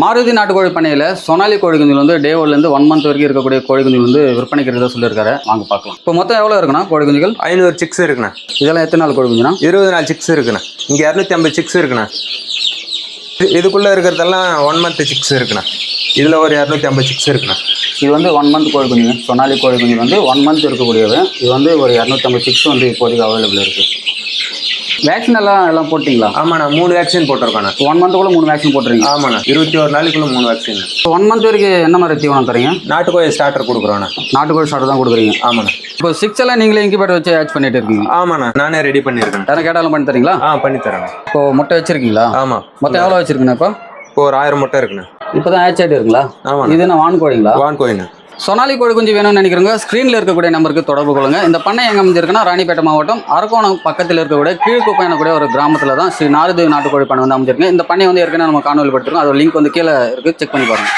மாருதி நாட்டுக்கோழி பண்ணையில் சொனாலி கோழி குஞ்சுகள் வந்து டே ஒன்லேருந்து ஒன் மந்த் வரைக்கும் இருக்கக்கூடிய கோழி குஞ்சுகள் வந்து விற்பனைக்கு இருக்கிறதா சொல்லியிருக்காரு. வாங்க பார்க்கலாம். இப்போ மொத்தம் எவ்வளோ இருக்குண்ணா கோழி குஞ்சுகள்? ஐநூறு சிக்ஸ் இருக்குண்ணா. இதெல்லாம் எத்தனை நாள் கோழி குஞ்சுனா இருபது நாள் சிக்ஸ் இருக்குண்ணா. இங்கே இரநூத்தி ஐம்பது சிக்ஸ் இருக்குண்ணா. இது- இதுக்குள்ள இருக்கிறதெல்லாம் ஒன் மந்த் சிக்ஸ் இருக்குண்ணா. இதில் ஒரு இரநூத்தி ஐம்பது சிக்ஸ் இருக்குண்ணா. இது வந்து ஒன் மந்த் கோழி குஞ்சுங்க சொனாலி கோழி குஞ்சு வந்து ஒன் மந்த் இருக்கக்கூடியது. இது வந்து ஒரு இரநூத்தம்பது சிக்ஸ் வந்து இப்போதைக்கு அவைலபிள் இருக்குது வேக்சின் எல்லாம் எல்லாம் போட்டிங்களா? ஆமாண்ணா மூணு வேக்சின் போட்டிருக்கோண்ணா. ஒன் மந்த்துக்குள்ள மூணு வேக்சின் போட்டுறீங்க ஆமாண்ணா இருபத்தி ஒரு நாளைக்குள்ள மூணு வேக்சின் ஒன் மந்த் வரைக்கும் என்ன மாதிரி தீவனம் தரீங்க நாட்டுக்கோழி ஸ்டார்டர் கொடுக்குறோண்ணா. நாட்டுக்கோழி ஸ்டார்ட் தான் கொடுக்குறீங்க. ஆமாண்ணா. இப்போ சிக்ஸ் எல்லாம் நீங்களே இன்குபேட்டர் வச்சு ஆச் பண்ணிட்டு இருக்கீங்க. ஆமாண்ணா நானே ரெடி பண்ணியிருக்கேன் யாரும் கேட்டாலும் பண்ணி தரீங்களா? ஆ பண்ணி தரேண்ணா. இப்போ முட்டை வச்சிருக்கீங்களா? ஆமாம் மொத்தம் எவ்வளோ வச்சிருக்கீங்க இப்போ? இப்போ ஒரு ஆயிரம் முட்டை இருக்குண்ணா. இப்போ தான் ஆச் ஆகிட்டு இருக்குங்களா? ஆமாண்ணா. இது என்ன வான் கோழிங்களா வான் கோயிண்ணா சொனாலி கோழி குஞ்சு வேணும்னு நினைக்கிறவங்க ஸ்க்ரீனில் இருக்கக்கூடிய நம்பருக்கு தொடர்பு கொள்ளுங்க. இந்த பண்ணை எங்கே அமைஞ்சிருக்குன்னா ராணிப்பேட்டை மாவட்டம் அரக்கோணம் பக்கத்தில் இருக்கக்கூடிய கீழ்குப்பை எனக்கூடிய ஒரு கிராமத்தில் தான் ஸ்ரீ நாரது நாட்டுக்கோழி பண்ணை வந்து அமைஞ்சிருக்கு. இந்த பண்ணை வந்து ஏற்கனவே நம்ம காணொலி படுத்துருக்கோம் அதோட லிங்க் வந்து கீழே இருக்குது செக் பண்ணி பாருங்கள்